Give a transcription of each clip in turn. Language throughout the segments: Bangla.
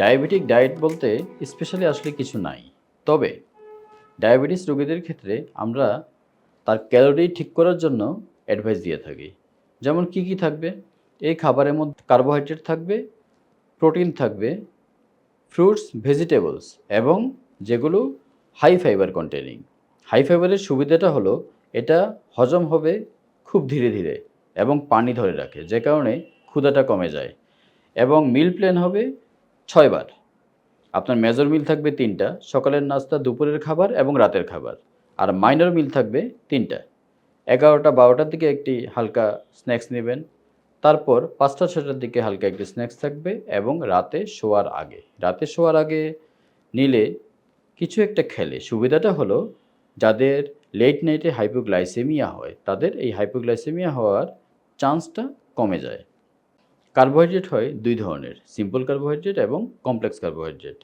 ডায়াবেটিক ডায়েট বলতে স্পেশালি আসলে কিছু নাই। তবে ডায়াবেটিস রোগীদের ক্ষেত্রে আমরা তার ক্যালোরি ঠিক করার জন্য অ্যাডভাইস দিয়ে থাকি। যেমন কি কি থাকবে? এই খাবারের মধ্যে কার্বোহাইড্রেট থাকবে, প্রোটিন থাকবে, ফ্রুটস, ভেজিটেবলস এবং যেগুলো হাই ফাইবার কন্টেনিং। হাই ফাইবারের সুবিধাটা হলো এটা হজম হবে খুব ধীরে ধীরে এবং পানি ধরে রাখে, যে কারণে ক্ষুধাটা কমে যায়। এবং মিল প্ল্যান হবে ছয়বার। আপনার মেজর মিল থাকবে তিনটা, সকালের নাস্তা, দুপুরের খাবার এবং রাতের খাবার। আর মাইনর মিল থাকবে তিনটা। এগারোটা, বারোটার দিকে একটি হালকা স্ন্যাক্স নেবেন। তারপর পাঁচটা ছটার দিকে হালকা একটি স্ন্যাক্স থাকবে এবং রাতে শোয়ার আগে। রাতে শোয়ার আগে নিলে কিছু একটা খেলে। সুবিধাটা হলো যাদের লেট নাইটে হাইপোগ্লাইসেমিয়া হয়, তাদের এই হাইপোগ্লাইসেমিয়া হওয়ার চান্সটা কমে যায়। কার্বোহাইড্রেট হয় দুই ধরনের, সিম্পল কার্বোহাইড্রেট এবং কমপ্লেক্স কার্বোহাইড্রেট।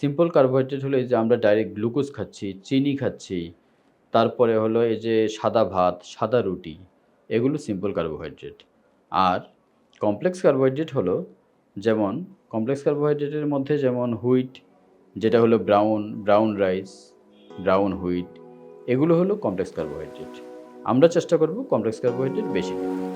সিম্পল কার্বোহাইড্রেট হলো এই যে আমরা ডাইরেক্ট গ্লুকোজ খাচ্ছি, চিনি খাচ্ছি, তারপরে হলো এই যে সাদা ভাত, সাদা রুটি, এগুলো সিম্পল কার্বোহাইড্রেট। আর কমপ্লেক্স কার্বোহাইড্রেট হলো যেমন, কমপ্লেক্স কার্বোহাইড্রেটের মধ্যে যেমন হুইট, যেটা হলো brown brown rice, brown wheat, এগুলো হলো কমপ্লেক্স কার্বোহাইড্রেট। আমরা চেষ্টা করব কমপ্লেক্স কার্বোহাইড্রেট বেশি খাওয়ার।